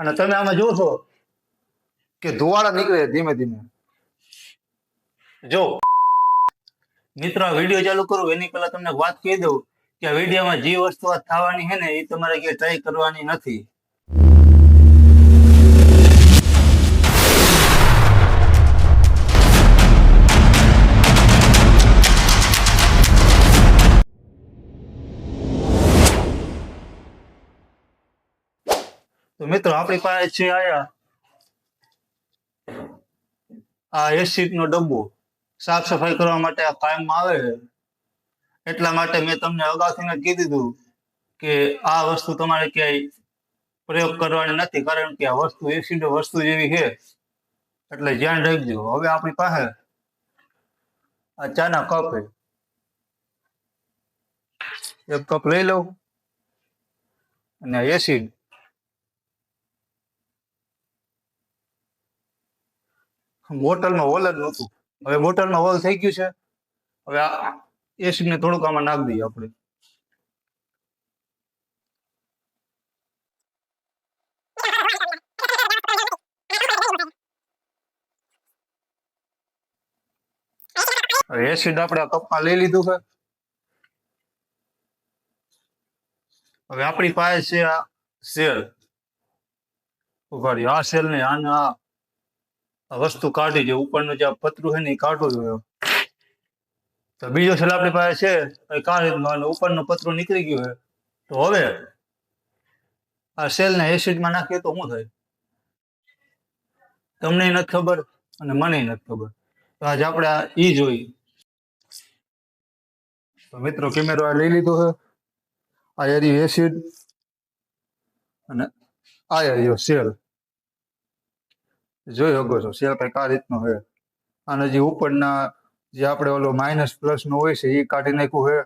અને તમે આમાં જોશો કે ધુવાડા નીકળે ધીમે ધીમે. જો, મિત્રો વીડિયો ચાલુ કરું, એની પહેલા તમને વાત કહી દઉં કે વિડીયોમાં જે વસ્તુ થવાની છે ને, એ તમારે ક્યાંય ટ્રાય કરવાની નથી. તો મિત્રો, આપણી પાસે છે આયા. આ એસિડ નો ડબ્બો. સાફ સફાઈ કરવા માટે આ કાયમમાં આવે છે. એટલા માટે મેં તમને અગાઉથી કહી હતું કે આ વસ્તુ તમારે ક્યાંય પ્રયોગ કરવાની નથી, કારણ કે આ વસ્તુ એસિડ વસ્તુ જેવી છે. એટલે ધ્યાન રાખજો. હવે આપણી પાસે આ ચાના કપ એક કપ લઈ લઉં. અને એસિડ બોટલમાં હોલ જ નહોતું. હવે બોટલમાં હોલ થઈ ગયું છે. હવે આ એસિડ ને થોડુંક આમાં નાખ દઈએ આપણે. એસિડ આપણે કપમાં લઈ લીધું છે. હવે આપણી પાસે છે આ સેલ ઊભા આ સેલ ને આને આ વસ્તુ કાઢી છે ઉપરનું જે પતરું છે ને એ કાઢવું જોઈએ. તો બીજો સેલ આપણી પાસે છે કાઢી દીધો ઉપરનું પતરું નીકળી ગયું છે. તો હવે આ સેલને એસિડમાં નાખીએ તો શું થાય? તમને નથી ખબર અને મને નથી ખબર. તો આજે આપણે આ ઈ જોઈ. તો મિત્રો, કેમેરો આ લઈ લીધો છે. આ એરી એસિડ અને આ એરિયો સેલ. જોઈ શકો છો સેલ કંઈક આ રીતનો છે. અને જે ઉપરના જે આપણે ઓલો માઇનસ પ્લસ નો હોય છે, એ કાઢી નાખ્યું છે.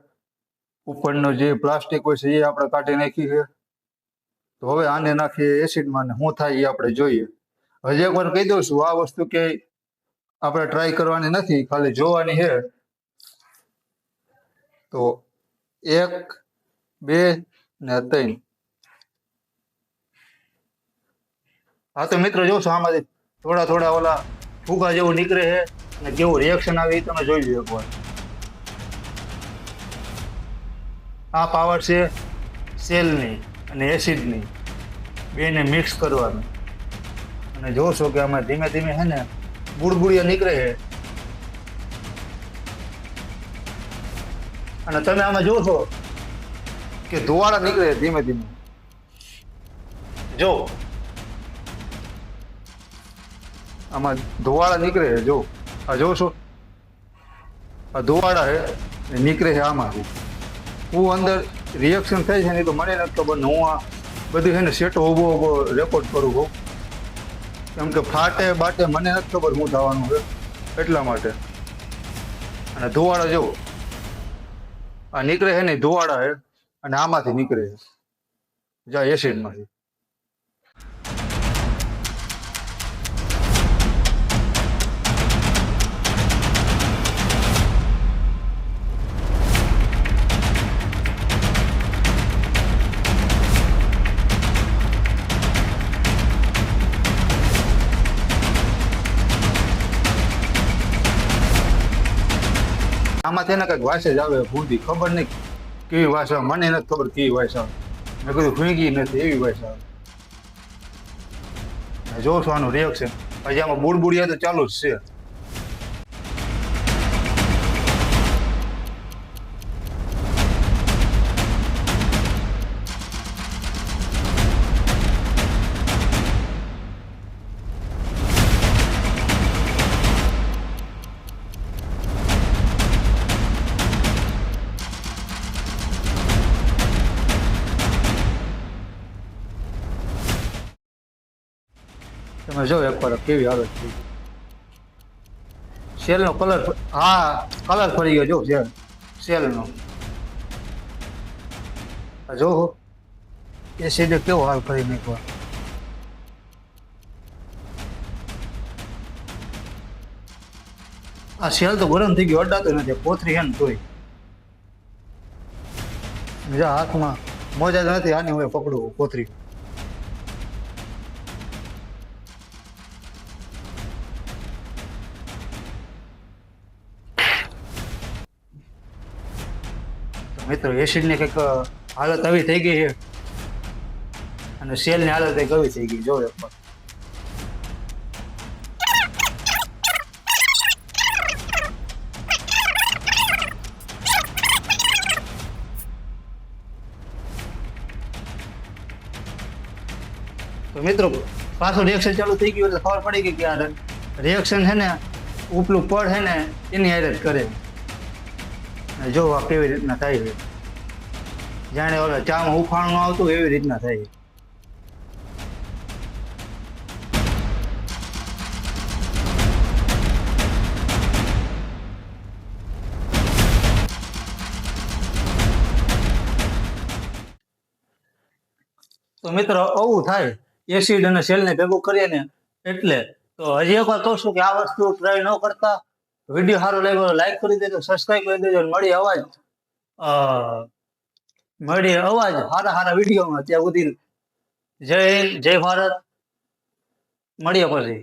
ઉપરનો જે પ્લાસ્ટિક હોય છે, એ આપણે કાઢી નાખી છે. તો હવે આને નાખીએ એસિડમાં ને શું થાય એ આપણે જોઈએ. હજી એકવાર કહી દઉં છું, આ વસ્તુ કે આપણે ટ્રાય કરવાની નથી, ખાલી જોવાની છે. તો એક, બે ને ત્રણ. હા તો મિત્રો, જોશો આમાંથી. થોડા થોડા ઓલા ફૂગા જેવું નીકળે છે અને કેવું રિએક્શન આવે એ તમે જોઈ લો એકવાર. આ પાવર છે સેલની અને એસિડની બેને મિક્સ કરવાનું. અને જોશો કે આમાં ધીમે ધીમે છે ને બુડબુડિયા નીકળે છે. અને તમે આમાં જોશો કે ધુવાળા નીકળે ધીમે ધીમે. જો આમાં ધોવાળા નીકળે છે, જો. આ જોશો? આ ધોવાળા છે નીકળે છે આમાંથી. હું અંદર રિએક્શન થાય છે ને તો મને નથી ખબર ને હું આ બધું છે ને સેટો ઊભો ઊભો રેકોર્ડ કરું છું. કેમ કે ફાટે બાટે મને નથી ખબર હું થવાનું છે, એટલા માટે. અને ધોવાળા જો, આ નીકળે છે ને ધોવાળા છે, અને આમાંથી નીકળે છે. જા એસિડમાંથી આમાં તેને કંઈક વાસે જ આવે ભૂંધી ખબર નહીં કેવી વાસ આવે, મને નથી ખબર કેવી વાસ આવે. મેં કીધું ફૂંગી નથી, એવી વાસ આવે. જોશો આનું રિએક્શન હજી આમાં બુડબુડિયા તો ચાલુ જ છે. તમે જો એકવાર કેવી આવે છે. સેલનો કલર હા કલર ફરી ગયો, જો સેલ સેલનો જો એ સીધે કેવો હાલ કરી નાખવા આ સેલ તો ગરમ થઈ ગયો અડાતો નથી કોથરી હે ને તોય. બીજા હાથમાં મોજા નથી, આની હવે પકડું કોથરી મિત્રો, એસિડની કંઈક હાલત આવી થઈ ગઈ છે. અને સેલની હાલત કંઈક આવી થઈ ગઈ, જો એકવાર તો મિત્રો, પાછું રિએક્શન ચાલુ થઈ ગયું એટલે ખબર પડી ગઈ કે આ રિએક્શન છે ને, ઉપલું પડ છે ને, એની હેરત કરે. અને જો આ કેવી રીતના થાય છે? જાણે ઓલા ચામાં ઉફાણું આવતું, એવી રીતના થાય છે. તો મિત્રો, આવું થાય. એસિડ અને સેલને ભેગું કરીએ ને એટલે તો હજી એકવાર કહું છું કે આ વસ્તુ ટ્રાય ન કરતા. વીડિયો સારો લાગ્યો લાઈક કરી દેજો સબસ્ક્રાઈબ કરી દેજો મળી અવાજ. મળી અવાજ સારા સારા વિડીયોમાં ત્યાં સુધી. જય જય ભારત. મળીએ પછી.